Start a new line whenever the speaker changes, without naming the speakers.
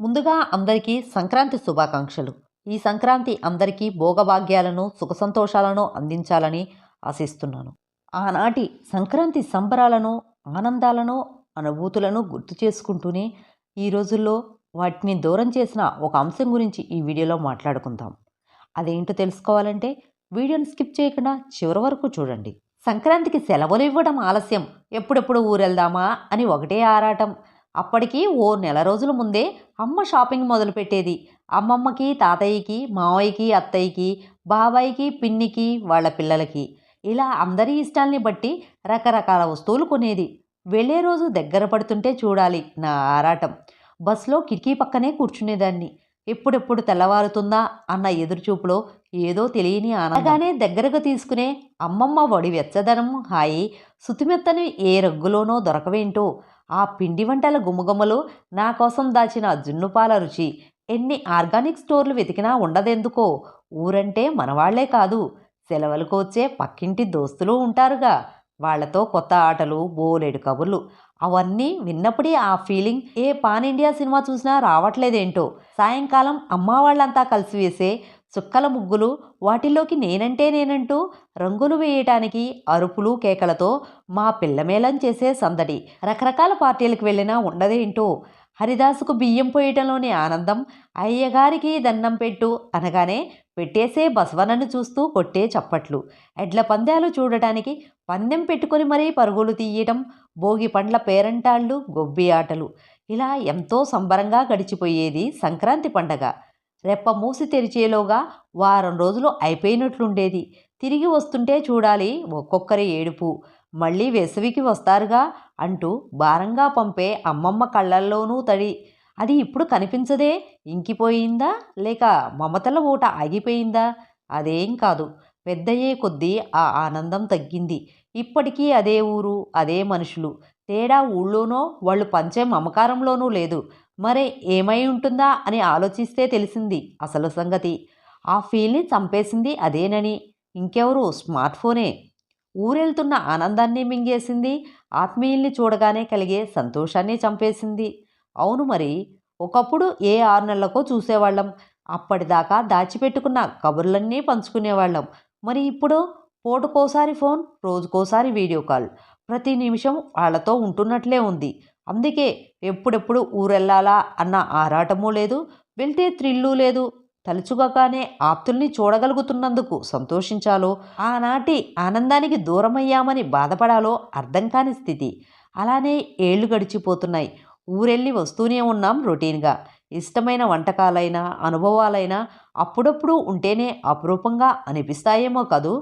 ముందుగా అందరికీ సంక్రాంతి శుభాకాంక్షలు. ఈ సంక్రాంతి అందరికీ భోగభాగ్యాలను సుఖ సంతోషాలను అందించాలని ఆశిస్తున్నాను. ఆనాటి సంక్రాంతి సంబరాలను ఆనందాలను అనుభూతులను గుర్తు చేసుకుంటూనే ఈ రోజుల్లో వాటిని దూరం చేసిన ఒక అంశం గురించి ఈ వీడియోలో మాట్లాడుకుందాం. అదేంటో తెలుసుకోవాలంటే వీడియోని స్కిప్ చేయకుండా చివరి వరకు చూడండి. సంక్రాంతికి సెలవులు ఇవ్వడం ఆలస్యం. ఎప్పుడెప్పుడు ఊరెళ్దామా అని ఒకటే ఆరాటం. అప్పటికి ఓ నెల రోజుల ముందే అమ్మ షాపింగ్ మొదలుపెట్టేది. అమ్మమ్మకి తాతయ్యకి మావయ్యకి అత్తయ్యకి బాబాయికి పిన్నికి వాళ్ళ పిల్లలకి. ఇలా అందరి ఇష్టాల్ని బట్టి రకరకాల వస్తువులు కొనేది. వెళ్ళే రోజు దగ్గర పడుతుంటే చూడాలి నా ఆరాటం. బస్సులో కిటికీ పక్కనే కూర్చునేదాన్ని. ఎప్పుడెప్పుడు తెల్లవారుతుందా అన్న ఎదురుచూపులో ఏదో తెలియని అనగానే దగ్గరకు తీసుకునే అమ్మమ్మ వడి వెచ్చదనం హాయి సుతిమెత్తని ఏ రగ్గులోనో దొరకవేంటో ఆ పిండి వంటల గుమగుమలు నా కోసం దాచిన జున్నుపాల రుచి ఎన్ని ఆర్గానిక్ స్టోర్లు వెతికినా ఉండదెందుకో? ఊరంటే మనవాళ్ళే కాదు. సెలవులకు వచ్చే పక్కింటి దోస్తులు ఉంటారుగా. వాళ్ళతో కొత్త ఆటలు బోలెడు కబుర్లు అవన్నీ విన్నప్పుడే ఆ ఫీలింగ్ ఏ పాన్ ఇండియా సినిమా చూసినా రావట్లేదేంటో. సాయంకాలం అమ్మ వాళ్ళంతా కలిసి వేసే చుక్కల ముగ్గులు వాటిల్లోకి నేనంటే నేనంటూ రంగులు వేయటానికి అరుపులు కేకలతో మా పిల్లమేళం చేసే సందడి. రకరకాల పార్టీలకు వెళ్ళినా ఉండదేంటో హరిదాసుకు బియ్యం పోయటంలోని ఆనందం అయ్యగారికి దండం పెట్టు అనగానే పెట్టేసే బసవనను చూస్తూ కొట్టే చప్పట్లు. ఎడ్ల పందాలు చూడటానికి పందెం పెట్టుకొని మరీ పరుగులు తీయటం భోగి పండ్ల పేరంటాళ్ళు గొబ్బి ఆటలు. ఇలా ఎంతో సంబరంగా గడిచిపోయేది సంక్రాంతి పండగ. రెప్ప మూసి తెరిచేలోగా వారం రోజులు అయిపోయినట్లుండేది. తిరిగి వస్తుంటే చూడాలి ఒక్కొక్కరి ఏడుపు. మళ్ళీ వేసవికి వస్తారుగా అంటూ భారంగా పంపే అమ్మమ్మ కళ్ళల్లోనూ తడి. అది ఇప్పుడు కనిపించదే? ఇంకిపోయిందా? లేక మమతల ఊట ఆగిపోయిందా? అదేం కాదు. పెద్దయ్యే కొద్దీ ఆ ఆనందం తగ్గింది. ఇప్పటికీ అదే ఊరు అదే మనుషులు. తేడా ఊళ్ళోనో వాళ్ళు పంచే మమకారంలోనూ లేదు. మరే ఏమై ఉంటుందా అని ఆలోచిస్తే తెలిసింది అసలు సంగతి. ఆ ఫీల్ని చంపేసింది అదేనని. ఇంకెవరు? స్మార్ట్ ఫోనే. ఊరెళ్తున్న ఆనందాన్ని మింగేసింది ఆత్మీయుల్ని చూడగానే కలిగే సంతోషాన్ని చంపేసింది. అవును మరి ఒకప్పుడు ఏ ఆరు నెలలకో చూసేవాళ్ళం. అప్పటిదాకా దాచిపెట్టుకున్న కబుర్లన్నీ పంచుకునేవాళ్ళం. మరి ఇప్పుడు? పూటకోసారి ఫోన్ రోజుకోసారి వీడియో కాల్. ప్రతి నిమిషం వాళ్ళతో ఉంటున్నట్లే ఉంది. అందుకే ఎప్పుడెప్పుడు ఊరెళ్ళాలా అన్న ఆరాటమూ లేదు వెళ్తే థ్రిల్లు లేదు. తలుచుకోగానే ఆప్తుల్ని చూడగలుగుతున్నందుకు సంతోషించాలో ఆనాటి ఆనందానికి దూరమయ్యామని బాధపడాలో అర్థం కాని స్థితి. అలానే ఏళ్ళు గడిచిపోతున్నాయి. ఊరెళ్ళి వస్తూనే ఉన్నాం రొటీన్గా. ఇష్టమైన వంటకాలైనా అనుభవాలైనా అప్పుడప్పుడు ఉంటేనే అపురూపంగా అనిపిస్తాయేమో కదూ?